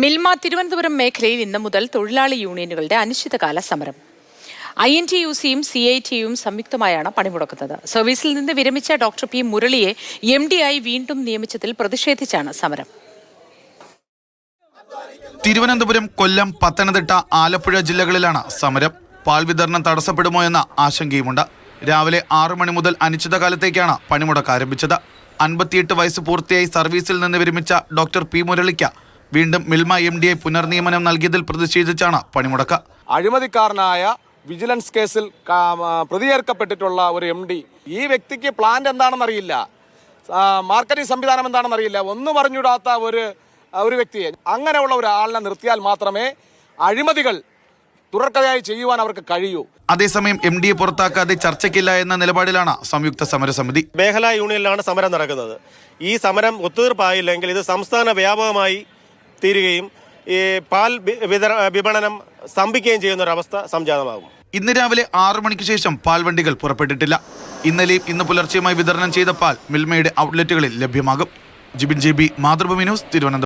മിൽമ തിരുവനന്തപുരം മേഖലയിൽ ഇന്ന് മുതൽ തൊഴിലാളി യൂണിയനുകളുടെ അനിശ്ചിതകാല സമരം. ഐ എൻ ടി യു സിയും സി ഐ ടിയും സംയുക്തമായാണ് പണിമുടക്കുന്നത്. സർവീസിൽ നിന്ന് വിരമിച്ച ഡോക്ടർ പി മുരളിയെ എം ഡി ആയി വീണ്ടും നിയമിച്ചതിൽ പ്രതിഷേധിച്ചാണ് സമരം. തിരുവനന്തപുരം കൊല്ലം പത്തനംതിട്ട ആലപ്പുഴ ജില്ലകളിലാണ് സമരം. പാൽ വിതരണം തടസ്സപ്പെടുമോ എന്ന ആശങ്കയുമുണ്ട്. രാവിലെ ആറു മണി മുതൽ അനിശ്ചിതകാലത്തേക്കാണ് പണിമുടക്ക് ആരംഭിച്ചത്. അൻപത്തിയെട്ട് വയസ്സ് പൂർത്തിയായി സർവീസിൽ നിന്ന് വിരമിച്ച ഡോക്ടർ പി മുരളിക്ക് വീണ്ടും മിൽമ എം ഡി പുനർനിയമനം നൽകിയതിൽ പ്രതിഷേധിച്ചാണ് പണിമുടക്ക്. അഴിമതിക്കാരനായ വിജിലൻസ് കേസിൽ പ്രതിചേർക്കപ്പെട്ടിട്ടുള്ള ഒരു എം ഡി. ഈ വ്യക്തിക്ക് പ്ലാന്റ് എന്താണെന്ന് അറിയില്ല. മാർക്കറ്റിംഗ് സംവിധാനം എന്താണെന്ന് അറിയില്ല. ഒന്നും അറിഞ്ഞൂടാത്ത ഒരു ഒരു വ്യക്തിയെ അങ്ങനെയുള്ള ഒരാളിനെ നിർത്തിയാൽ മാത്രമേ അഴിമതികൾ തുടർക്കഥയായി ചെയ്യുവാൻ അവർക്ക് കഴിയൂ. അതേസമയം എം ഡിയെ പുറത്താക്കാതെ ചർച്ചയ്ക്കില്ല എന്ന നിലപാടിലാണ് സംയുക്ത സമരസമിതി. മേഖലാ യൂണിയനിലാണ് സമരം നടക്കുന്നത്. ഈ സമരം ഒത്തുതീർപ്പായില്ലെങ്കിൽ ഇത് സംസ്ഥാന വ്യാപകമായി തീരുകയും ഈ പാൽ വിതര വിപണനം സ്തംഭിക്കുകയും ചെയ്യുന്ന ഒരു അവസ്ഥ സംജാതമാകും. ഇന്ന് രാവിലെ ആറു മണിക്ക് ശേഷം പാൽ വണ്ടികൾ പുറപ്പെട്ടിട്ടില്ല. ഇന്നലെയും ഇന്ന് പുലർച്ചെയുമായി വിതരണം ചെയ്ത പാൽ മിൽമയുടെ ഔട്ട്ലെറ്റുകളിൽ ലഭ്യമാകും. Jibin J B Mathrubhumi news Thiruvananthapuram.